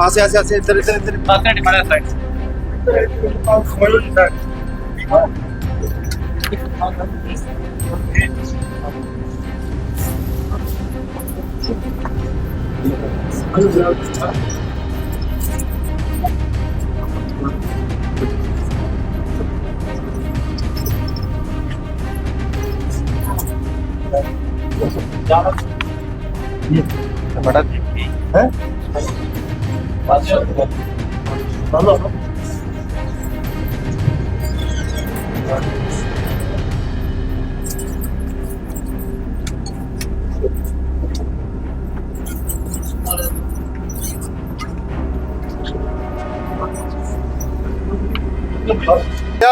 ಆಸೆ ಆಸೆ ಆಸೆ ಇದ್ದಾರೆ ಇದ್ದಾರೆ ಇದ್ದಾರೆ ಮಾತಾಡಿ ಮಳೆ ಸೈಡ್ बड़ा है ਆ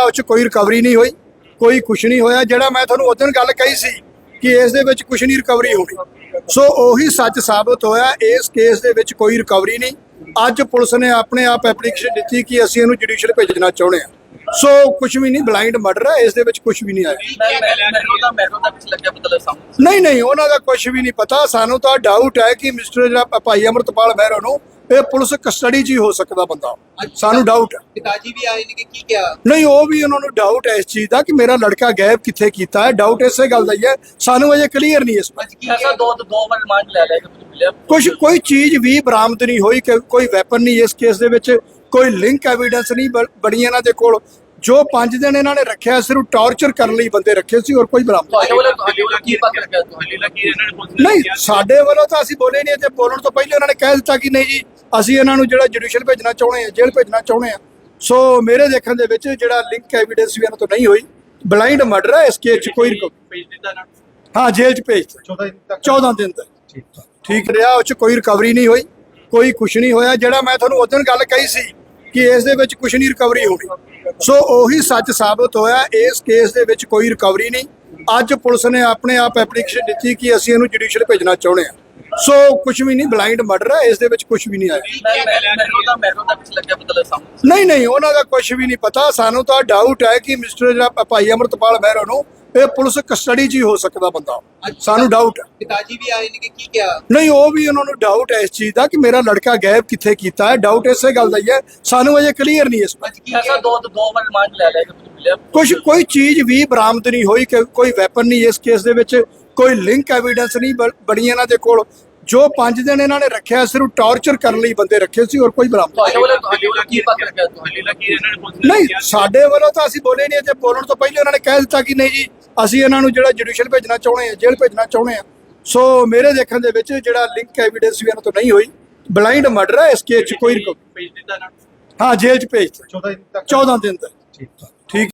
ਉਹ ਚ ਕੋਈ ਰਿਕਵਰੀ ਨਹੀਂ ਹੋਈ, ਕੋਈ ਕੁਛ ਨਹੀਂ ਹੋਇਆ, ਜਿਹੜਾ ਮੈਂ ਤੁਹਾਨੂੰ ਉਦੋਂ ਗੱਲ ਕਹੀ ਸੀ ਕਿ ਇਸ ਦੇ ਵਿੱਚ ਕੁਛ ਨਹੀਂ ਰਿਕਵਰੀ ਹੋਣੀ। ਸੋ ਉਹੀ ਸੱਚ ਸਾਬਤ ਹੋਇਆ, ਇਸ ਕੇਸ ਦੇ ਵਿੱਚ ਕੋਈ ਰਿਕਵਰੀ ਨਹੀਂ। ਅੱਜ ਪੁਲਿਸ ਨੇ ਆਪਣੇ ਆਪ ਐਪਲੀਕੇਸ਼ਨ ਦਿੱਤੀ ਕਿ ਅਸੀਂ ਇਹਨੂੰ ਜੁਡੀਸ਼ੀਅਲ ਭੇਜਣਾ ਚਾਹੁੰਦੇ ਹਾਂ। ਸੋ ਕੁਛ ਵੀ ਨਹੀਂ ਬਲਾਈਂਡ ਮਰਡਰ ਹੈ ਇਸ ਦੇ ਵਿੱਚ ਕੁਛ ਵੀ ਨਹੀਂ ਆਇਆ। ਕੁਝ ਪਤਾ ਨਹੀਂ ਨਹੀਂ ਉਹਨਾਂ ਦਾ ਕੁਝ ਵੀ ਨਹੀਂ ਪਤਾ। ਸਾਨੂੰ ਤਾਂ ਡਾਊਟ ਹੈ ਕਿ ਮਿਸਟਰ ਜਿਹੜਾ ਭਾਈ ਅਮਰਤਪਾਲ ਮਹਿਰੋ ਨੂੰ ਇਹ ਪੁਲਿਸ ਕਸਟਡੀ 'ਚ ਹੀ ਹੋ ਸਕਦਾ ਬੰਦਾ। ਸਾਨੂੰ ਡਾਊਟ ਹੈ। ਪਿਤਾਜੀ ਵੀ ਆਏ ਨੇ ਕਿ ਕੀ ਕਿਹਾ? ਨਹੀਂ ਉਹ ਵੀ ਉਹਨਾਂ ਨੂੰ ਡਾਊਟ ਹੈ ਇਸ ਚੀਜ਼ ਦਾ ਕਿ ਮੇਰਾ ਲੜਕਾ ਗਾਇਬ ਕਿੱਥੇ ਕੀਤਾ ਹੈ। ਡਾਊਟ ਇਸੇ ਗੱਲ ਦਾ ਹੀ ਹੈ। ਸਾਨੂੰ ਅਜੇ ਕਲੀਅਰ ਨਹੀਂ ਇਸ ਬਾਰੇ। ਐਸਾ ਦੋ ਦੋ ਵਾਰ ਰਿਮਾਂਡ ਲੈ ਲਿਆ ਮਿਲਿਆ। ਕੁਝ ਕੋਈ ਚੀਜ਼ ਵੀ ਬਰਾਮਦ ਨਹੀਂ ਹੋਈ ਕਿ ਕੋਈ ਵੈਪਨ ਨਹੀਂ ਇਸ ਕੇਸ ਦੇ ਵਿੱਚ ਕੋਈ ਲਿੰਕ ਐਵੀਡੈਂਸ ਨਹੀਂ ਬ- ਬਣੀ ਇਹਨਾਂ ਦੇ ਕੋਲ। ਜੋ 5 ਦਿਨ ਇਹਨਾਂ ਨੇ ਰੱਖਿਆ ਸਿਰਫ ਟਾਰਚਰ ਕਰਨ ਲਈ ਬੰਦੇ ਰੱਖੇ ਸੀ ਔਰ ਕੋਈ ਬਰਾਮਦ ਨਹੀਂ ਸਾਡੇ ਵੱਲੋਂ ਤਾਂ ਅਸੀਂ ਬੋਲੇ ਨਹੀਂ ਤੇ ਬੋਲਣ ਤੋਂ ਪਹਿਲੇ ਉਹਨਾਂ ਨੇ ਕਹਿ ਦਿੱਤਾ ਕਿ ਨਹੀਂ ਜੀ ਅਸੀਂ ਇਹਨਾਂ ਨੂੰ ਜਿਹੜਾ ਜੁਡੀਸ਼ੀਅਲ ਭੇਜਣਾ ਚਾਹੁੰਦੇ ਹਾਂ ਜੇਲ੍ਹ ਭੇਜਣਾ ਚਾਹੁੰਦੇ ਹਾਂ। ਸੋ ਮੇਰੇ ਦੇਖਣ ਦੇ ਵਿੱਚ ਜਿਹੜਾ ਲਿੰਕ ਐਵੀਡੈਂਸ ਵੀ ਇਹਨਾਂ ਤੋਂ ਨਹੀਂ ਹੋਈ ਬਲਾਈਂਡ ਮਰਡਰ ਹੈ ਇਸ ਕੇਸ 'ਚ ਕੋਈ ਹਾਂ ਜੇਲ੍ਹ 'ਚ ਭੇਜ ਦਿੱਤਾ। 14 ਦਿਨ ਤੱਕ। 14 ਦਿਨ ਤੱਕ। ਠੀਕ। ਰਿਹਾ ਉਹ 'ਚ ਕੋਈ ਰਿਕਵਰੀ ਨਹੀਂ ਹੋਈ ਕੋਈ ਕੁਛ ਨਹੀਂ ਹੋਇਆ। ਜਿਹੜਾ ਮੈਂ ਤੁਹਾਨੂੰ ਉਦੋਂ ਗੱਲ ਕਹੀ ਸੀ ਕਿ ਇਸ ਦੇ ਵਿੱਚ ਕੁਛ ਨਹੀਂ ਰਿਕਵਰੀ ਹੋਣੀ। ਸੋ ਉਹੀ ਸੱਚ ਸਾਬਤ ਹੋਇਆ ਇਸ ਕੇਸ ਦੇ ਵਿੱਚ ਕੋਈ ਰਿਕਵਰੀ ਨਹੀਂ। ਅੱਜ ਪੁਲਿਸ ਨੇ ਆਪਣੇ ਆਪ ਐਪਲੀਕੇਸ਼ਨ ਦਿੱਤੀ ਕਿ ਅਸੀਂ ਇਹਨੂੰ ਜੁਡੀਸ਼ੀਅਲ ਭੇਜਣਾ ਚਾਹੁੰਦੇ ਹਾਂ। ਸੋ ਕੁਛ ਵੀ ਨਹੀਂ ਬਲਾਈਂਡ ਮਰਡਰ ਹੈ ਇਸ ਦੇ ਵਿੱਚ ਕੁਛ ਵੀ ਨਹੀਂ ਆਇਆ। ਕੁਝ ਨਹੀਂ ਨਹੀਂ ਉਹਨਾਂ ਦਾ ਕੁਝ ਵੀ ਨਹੀਂ ਪਤਾ। ਸਾਨੂੰ ਤਾਂ ਡਾਊਟ ਹੈ ਕਿ ਮਿਸਟਰ ਜਿਹੜਾ ਭਾਈ ਅਮਰਤਪਾਲ ਮਹਿਰੋ ਨੂੰ ਇਹ ਪੁਲਿਸ ਕਸਟਡੀ 'ਚ ਹੀ ਹੋ ਸਕਦਾ ਬੰਦਾ। ਸਾਨੂੰ ਡਾਊਟ ਹੈ। ਪਿਤਾਜੀ ਵੀ ਆਏ ਨੇ ਕਿ ਕੀ ਕਿਹਾ? ਨਹੀਂ ਉਹ ਵੀ ਉਹਨਾਂ ਨੂੰ ਡਾਊਟ ਹੈ ਇਸ ਚੀਜ਼ ਦਾ ਕਿ ਮੇਰਾ ਲੜਕਾ ਗਾਇਬ ਕਿੱਥੇ ਕੀਤਾ ਹੈ। ਡਾਊਟ ਇਸੇ ਗੱਲ ਦਾ ਹੀ ਹੈ। ਸਾਨੂੰ ਅਜੇ ਕਲੀਅਰ ਨਹੀਂ ਇਸ ਬਾਰੇ। ਐਸਾ ਦੋ ਦੋ ਰਿਮਾਂਡ ਲੈ ਲਿਆ ਕਿ ਮੈਨੂੰ ਮਿਲਿਆ। ਕੁਝ ਕੋਈ ਚੀਜ਼ ਵੀ ਬਰਾਮਦ ਨਹੀਂ ਹੋਈ ਕਿ ਕੋਈ ਵੈਪਨ ਨਹੀਂ ਇਸ ਕੇਸ ਦੇ ਵਿੱਚ। ਕੋਈ ਲਿੰਕ ਐਵੀਡੈਂਸ ਨਹੀਂ ਬ- ਬਣੀ ਇਹਨਾਂ ਦੇ ਕੋਲ। ਜੋ 5 ਦਿਨ ਇਹਨਾਂ ਨੇ ਰੱਖਿਆ ਸਿਰਫ ਟਾਰਚਰ ਕਰਨ ਲਈ ਬੰਦੇ ਰੱਖੇ ਸੀ ਔਰ ਕੋਈ ਬਰਾਮਦ ਤੁਹਾਡੇ ਵੱਲੋਂ ਤੁਹਾਡੇ ਵੱਲੋਂ ਕੀ ਪਤਾ ਲੱਗਿਆ? ਤੁਹਾਡੇ ਲੱਗੀ ਇਹਨਾਂ ਨੇ ਪੁੱਛ ਨਹੀਂ ਸਾਡੇ ਵੱਲੋਂ ਤਾਂ ਅਸੀਂ ਬੋਲੇ ਨਹੀਂ ਤੇ ਬੋਲਣ ਤੋਂ ਪਹਿਲੇ ਉਹਨਾਂ ਨੇ ਕਹਿ ਦਿੱਤਾ ਕਿ ਨਹੀਂ ਜੀ ਅਸੀਂ ਇਹਨਾਂ ਨੂੰ ਜਿਹੜਾ ਜੁਡੀਸ਼ੀਅਲ ਭੇਜਣਾ ਚਾਹੁੰਦੇ ਹਾਂ ਜੇਲ੍ਹ ਭੇਜਣਾ ਚਾਹੁੰਦੇ ਹਾਂ। ਸੋ ਮੇਰੇ ਦੇਖਣ ਦੇ ਵਿੱਚ ਜਿਹੜਾ ਲਿੰਕ ਐਵੀਡੈਂਸ ਵੀ ਇਹਨਾਂ ਤੋਂ ਨਹੀਂ ਹੋਈ ਬਲਾਈਂਡ ਮਰਡਰ ਹੈ ਇਸ ਕੇਸ 'ਚ ਕੋਈ ਰਿਕਵ- ਭੇਜ ਦਿੱਤਾ ਨਾ? ਹਾਂ ਜੇਲ੍ਹ 'ਚ ਭੇਜ ਦਿੱਤਾ। 14 ਦਿਨ ਤੱਕ। 14 ਦਿਨ ਤੱਕ। ਠੀਕ।